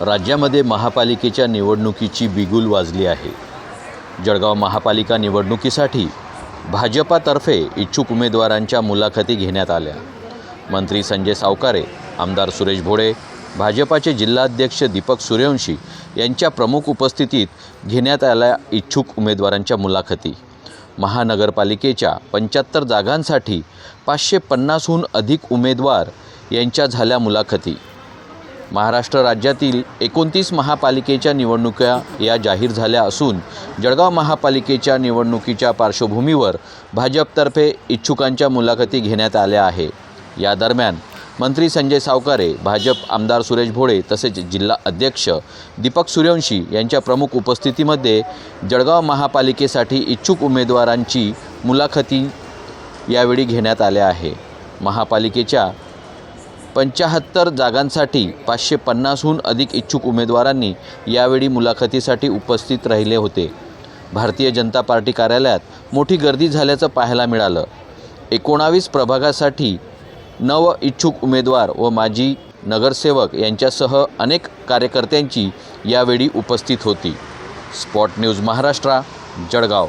राज्यामध्ये महापालिकेच्या निवडणुकीची बिगुल वाजली आहे. जळगाव महापालिका निवडणुकीसाठी भाजपातर्फे इच्छुक उमेदवारांच्या मुलाखती घेण्यात आल्या. मंत्री संजय सावकारे आमदार सुरेश भोळे भाजपाचे जिल्हाध्यक्ष दीपक सूर्यवंशी यांच्या प्रमुख उपस्थितीत घेण्यात आल्या इच्छुक उमेदवारांच्या मुलाखती. महानगरपालिकेच्या पंच्याहत्तर जागांसाठी पाचशे पन्नासहून अधिक उमेदवार यांच्या झाल्या मुलाखती. महाराष्ट्र राज्यातील एकोणतीस महापालिकेच्या निवडणुका या जाहीर झाल्या असून जळगाव महापालिकेच्या निवडणुकीच्या पार्श्वभूमीवर भाजपतर्फे इच्छुकांच्या मुलाखती घेण्यात आल्या आहे या दरम्यान मंत्री संजय सावकारे भाजप आमदार सुरेश भोळे तसेच जिल्हा अध्यक्ष दीपक सूर्यवंशी यांच्या प्रमुख उपस्थितीमध्ये जळगाव महापालिकेसाठी इच्छुक उमेदवारांची मुलाखती यावेळी घेण्यात आल्या आहे महापालिकेच्या पंच्याहत्तर जागांसाठी पाचशे पन्नासहून अधिक इच्छुक उमेदवारांनी यावेळी मुलाखतीसाठी उपस्थित राहिले होते. भारतीय जनता पार्टी कार्यालयात मोठी गर्दी झाल्याचं पाहायला मिळालं. एकोणावीस प्रभागासाठी नव इच्छुक उमेदवार व माजी नगरसेवक यांच्यासह अनेक कार्यकर्त्यांची यावेळी उपस्थित होती. Spot news Maharashtra Jalgaon.